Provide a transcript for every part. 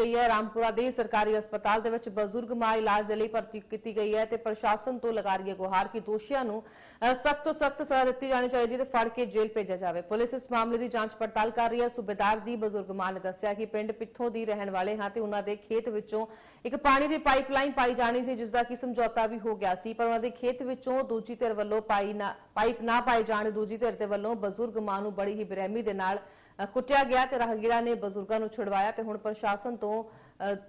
ਗਈ ਹੈ। ਰਾਮਪੁਰਾ ਦੇ ਸਰਕਾਰੀ ਹਸਪਤਾਲ ਦੇ ਵਿੱਚ ਬਜ਼ੁਰਗ ਮਾਂ ਇਲਾਜ ਦੇ ਲਈ ਭਰਤੀ ਕੀਤੀ ਗਈ ਹੈ ਤੇ ਪ੍ਰਸ਼ਾਸਨ ਤੋਂ ਲਗਾ ਰਹੀ ਹੈ ਗੁਹਾਰ ਕਿ ਦੋਸ਼ੀਆਂ ਨੂੰ ਸਖਤ ਤੋਂ ਸਖਤ ਸਜ਼ਾ ਦਿੱਤੀ ਜਾਣੀ ਚਾਹੀਦੀ ਤੇ ਫੜ ਕੇ ਜੇਲ੍ਹ ਭੇਜਿਆ ਜਾਵੇ। ਪੁਲਿਸ ਇਸ ਮਾਮਲੇ ਦੀ ਜਾਂਚ ਪੜਤਾਲ ਕਰ ਰਹੀ ਹੈ। ਸੂਬੇਦਾਰ ਦੀ ਬਜ਼ੁਰਗ ਮਾਂ ਨੇ ਦੱਸਿਆ ਕਿ ਪਿੰਡ ਪਿੱਥੋਂ ਦੀ ਰਹਿਣ ਵਾਲੇ ਹਾਂ ਤੇ ਉਹਨਾਂ ਦੇ ਖੇਤ ਵਿੱਚੋਂ ਇੱਕ ਪਾਣੀ ਦੀ ਪਾਈਪਲਾਈਨ ਪਾਈ ਜਾਣੀ ਸੀ ਜਿਸ ਦਾ ਕਿ ਸਮਝੌਤਾ ਵੀ ਹੋ ਗਿਆ ਸੀ। ਪਰ ਉਹਨਾਂ ਦੇ ਖੇਤ ਵਿੱਚੋਂ ਦੂਜੀ ਧਿਰ ਵੱਲੋਂ ਪਾਈ ਨਾ ਪਾਈਪ ਨਾ ਪਾਏ ਜਾਣ ਦੂਜੀ ਧਿਰ ਦੇ ਵੱਲੋਂ ਬਜ਼ੁਰਗ ਮਾਂ ਨੂੰ ਬੜੀ ਹੀ ਬੇਰਹਿਮੀ ਦੇ ਨਾਲ ਕੁੱਟਿਆ ਗਿਆ ਤੇ ਰਾਹਗੀਰਾਂ ਨੇ ਬਜ਼ੁਰਗਾਂ ਨੂੰ ਛੁਡਵਾਇਆ ਤੇ ਹੁਣ ਪ੍ਰਸ਼ਾਸਨ ਤੋਂ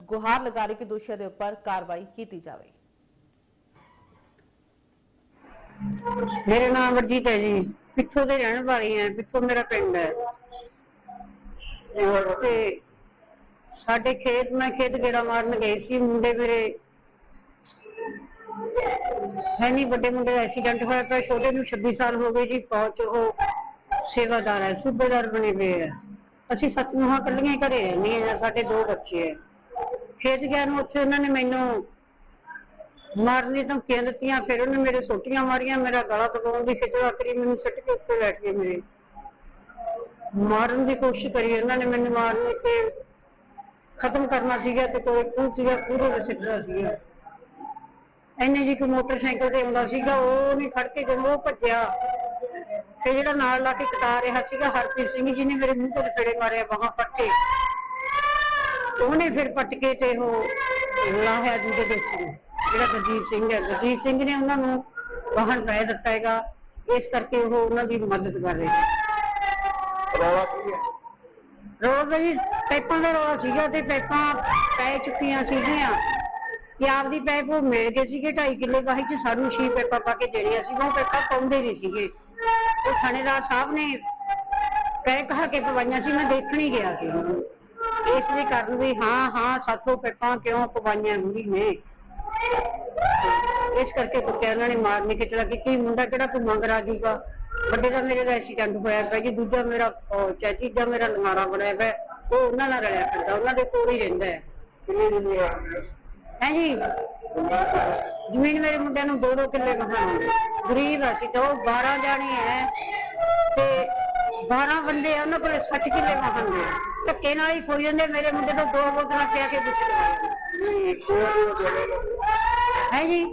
ਗੁਹਾਰ ਲਗਾ ਰਹੀ ਕਿ ਦੋਸ਼ੀਆਂ ਦੇ ਉੱਪਰ ਕਾਰਵਾਈ ਕੀਤੀ ਜਾਵੇ। ਮੇਰਾ ਨਾਮ ਵਰਜੀਤ ਹੈ ਜੀ। ਪਿੱਥੋਂ ਦੇ ਰਹਿਣ ਵਾਲੀ ਹਾਂ, ਪਿੱਛੋਂ ਮੇਰਾ ਪਿੰਡ ਹੈ। ਤੇ ਸਾਡੇ ਖੇਤ, ਮੈਂ ਖੇਤ ਗੇੜਾ ਮਾਰਨ ਗਏ ਸੀ, ਮੁੰਡੇ ਮੇਰੇ ਹੈ ਨਹੀਂ, ਵੱਡੇ ਮੁੰਡੇ ਦਾ ਐਕਸੀਡੈਂਟ ਹੋਇਆ ਪਿਆ, ਛੋਟੇ ਨੂੰ 26 ਸਾਲ ਹੋ ਗਏ ਜੀ ਪਹੁੰਚ ਉਹ ਸੇਵਾਦਾਰ ਹੈ, ਸੂਬੇਦਾਰ ਬਣੇ ਹੋਏ ਆ ਅਸੀਂ ਸੱਸ ਨੂੰਹਾਂ ਇਕੱਲੀਆਂ ਹੀ ਘਰੇ ਰਹਿੰਦੀਆਂ ਹਾਂ ਸਾਡੇ ਦੋ ਬੱਚੇ ਹੈ। ਖੇਤ ਗਿਆ ਨੂੰ ਉੱਥੇ ਉਹਨਾਂ ਨੇ ਮੈਨੂੰ ਮਾਰਨ ਦੀ ਧਮਕੀਆਂ ਦਿੱਤੀਆਂ, ਫਿਰ ਉਹਨੇ ਮੇਰੇ ਸੋਟੀਆਂ ਮਾਰੀਆਂ, ਮੇਰਾ ਗਲਾ ਦਬਾਉਣ ਦੀ ਖਿਚੜਾ ਕਰੀ ਮੈਨੂੰ ਸਿੱਟ ਕੇ ਉੱਤੇ ਬੈਠ ਗਏ। ਮੇਰੇ ਮਾਰਨ ਦੀ ਕੋਸ਼ਿਸ਼ ਕਰੀ, ਉਹਨਾਂ ਨੇ ਮੈਨੂੰ ਮਾਰਨੇ ਤੇ ਖਤਮ ਕਰਨਾ ਸੀਗਾ ਤੇ ਕੋਈ ਕੋਈ ਸੀਗਾ ਪੂਰੇ ਦੇ ਸਿੱਟਦਾ ਸੀਗਾ। ਐਨੇ ਜੀ ਕੋ ਮੋਟਰਸਾਈਕਲ ਤੇ ਆਉਂਦਾ ਸੀਗਾ ਉਹ ਨਹੀਂ ਫੜ ਕੇ ਜਦੋਂ ਉਹ ਭੱਜਿਆ। ਤੇ ਜਿਹੜਾ ਨਾਲ ਲਾ ਕੇ ਕਟਾ ਰਿਹਾ ਸੀਗਾ ਹਰਪ੍ਰੀਤ ਸਿੰਘ ਜੀ ਨੇ ਮੇਰੇ ਮੂੰਹ ਤੇ ਫੇੜੇ ਮਾਰਿਆ ਬਾਹਾਂ ਫੜ ਕੇ। ਉਹਨੇ ਫਿਰ ਪੱਟ ਕੇ ਤੇ ਉਹ ਲਾਹਿਆ ਦੂਜੇ ਦੇ ਸੀ। ਜਿਹੜਾ ਗੁਰਦੀਪ ਸਿੰਘ ਹੈ ਗੁਰਦੀਪ ਸਿੰਘ ਨੇ ਉਹਨਾਂ ਨੂੰ ਵਾਹਨ ਪੈ ਦਿੱਤਾ ਹੈਗਾ। ਇਸ ਕਰਕੇ ਉਹ ਉਹਨਾਂ ਦੀ ਮਦਦ ਕਰ ਰਹੇ ਨੇ। ਰੌਲਾ ਕੀ ਹੈ? ਰੋਡ ਜੀ ਪੈਪਾਂ ਦਾ ਰੌਲਾ ਸੀਗਾ ਤੇ ਪੈਪਾਂ ਪੈ ਚੁੱਕੀਆਂ ਸੀਗੀਆਂ। ਕਿ ਆਪਦੀ ਪੈਪ ਉਹ ਮਿਲ ਗਏ ਸੀਗੇ 2.5 ਕਿੱਲੇ ਵਾਹੀ ਚ ਸਾਨੂੰ ਛੇ ਪੈਪਾਂ ਪਾ ਕੇ ਦੇਣੀਆਂ ਸੀ ਉਹ ਪੈਪਾਂ ਪਾਉਂਦੇ ਨਹੀਂ ਸੀਗੇ। ਉਹ ਥਾਣੇਦਾਰ ਸਾਹਿਬ ਨੇ ਕਹਿ ਕਹਾ ਕੇ ਪਵਾਈਆਂ ਸੀ, ਮੈਂ ਦੇਖਣ ਹੀ ਗਿਆ ਸੀ। ਇਸ ਲਈ ਕਰਨ ਵੀ ਹਾਂ ਹਾਂ, ਸਾਥੋਂ ਪੈਪਾਂ ਕਿਉਂ ਪਵਾਈਆਂ ਬੁੜੀ ਨੇ? ਇਸ ਕਰਕੇ ਕੁੱਟਿਆ ਉਹਨਾਂ ਨੇ ਮਾਰਨੇ ਕਿ ਚਲਾ ਕਿ ਮੁੰਡਾ ਕਿਹੜਾ ਤੂੰ ਮੰਗ ਰਾਜੂਗਾ ਵੱਡੇ ਦਾ ਮੇਰੇ ਦਾ ਐਕਸੀਡੈਂਟ ਹੋਇਆ ਪਿਆ ਜੀ, ਦੂਜਾ ਮੇਰਾ ਚਾਚੀ ਤੀਜਾ ਮੇਰਾ ਲਮਾਰਾ ਬਣਿਆ ਪਿਆ। ਉਹ ਉਹਨਾਂ ਨਾਲ ਰਲਿਆ ਫਿਰਦਾ, ਉਹਨਾਂ ਦੇ ਕੋਲ ਹੀ ਰਹਿੰਦਾ ਹੈ। ਹੈ ਜੀ? ਜ਼ਮੀਨ ਮੇਰੇ ਮੁੰਡੇ ਨੂੰ ਦੋ ਦੋ ਕਿੱਲੇ ਕਹਾਣੀ ਗਰੀਬ ਅਸੀਂ ਤਾਂ, ਉਹ 12 ਜਾਣੇ ਹੈ ਤੇ 12 ਬੰਦੇ ਆ, ਉਹਨਾਂ ਕੋਲ 60 ਕਿੱਲੇ ਕਹਾਂਗੇ ਧੱਕੇ ਨਾਲ ਹੀ ਖੋਈ ਜਾਂਦੇ ਮੇਰੇ ਮੁੰਡੇ ਤੋਂ ਦੋ ਬੋਤਲਾਂ ਪਿਆ ਕੇ ਪੁੱਛ। ਉਹ ਜਿਹੜੇ ਹੈ ਜੀ।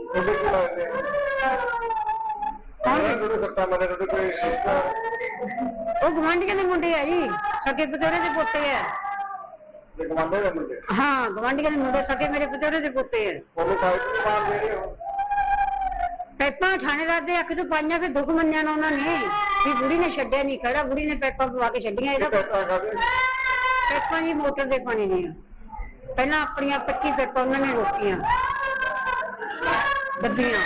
ਉਹ ਗਵਾਂਢੀਆਂ ਦੇ ਮੁੰਡੇ ਆ ਜੀ ਸਕੇ ਪਤੋਰੇ ਦੇ ਪੋਤੇ ਆ। ਦੇ ਮੁੰਡੇ। ਹਾਂ ਗਵਾਂਢੀਆਂ ਦੇ ਮੁੰਡੇ ਸਕੇ ਮੇਰੇ ਪਤੋਰੇ ਦੇ ਪੋਤੇ ਆ। ਉਹਨੂੰ ਕਾਇਦ ਮਾਰ ਦੇ ਰਹੇ ਹੋ। ਪੈਪਾਂ ਥਾਣੇਦਾਰ ਦੇ ਅੱਖ ਤੋਂ ਪਾਈਆਂ ਫਿਰ ਦੁੱਖ ਮੰਨਿਆ ਨਾ ਉਹਨਾਂ ਨੇ। ਵੀ ਬੁੜੀ ਨੇ ਛੱਡਿਆ ਨਹੀਂ ਖੜਾ ਬੁੜੀ ਨੇ ਪੈਪਾਂ ਪਵਾ ਕੇ ਛੱਡੀਆਂ ਇਹ ਇਹਦਾ। ਪੈਪਾਂ ਜੀ ਮੋਟਰ ਦੇ ਪਾਣੀ ਦੀਆਂ। ਪਹਿਲਾਂ ਆਪਣੀਆਂ 25 ਪੈਪਾਂ ਉਹਨਾਂ ਨੇ ਰੋਕੀਆਂ। ਦੱਬੀਆਂ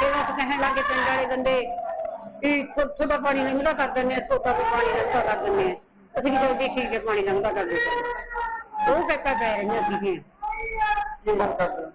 ਫਿਰ ਉਸ ਕਹਿਣ ਲੱਗੇ ਪਿੰਡ ਵਾਲੇ ਬੰਦੇ ਵੀ ਥੋੜਾ ਪਾਣੀ ਲੰਘਦਾ ਕਰ ਦਿੰਦੇ ਆ ਛੋਟਾ ਵੀ ਪਾਣੀ ਲੰਘਦਾ ਕਰ ਦਿੰਦੇ ਆ। ਅਸੀਂ ਕਿ ਜਲਦੀ ਠੀਕ ਹੈ ਪਾਣੀ ਲੰਘਦਾ ਕਰ ਦਿੰਦੇ ਉਹ ਪੈਪਾਂ ਪੈ ਰਹੀਆਂ ਸੀਗੀਆਂ ਕੀ ਮੰਗ ਕਰਦੇ ਹੋ?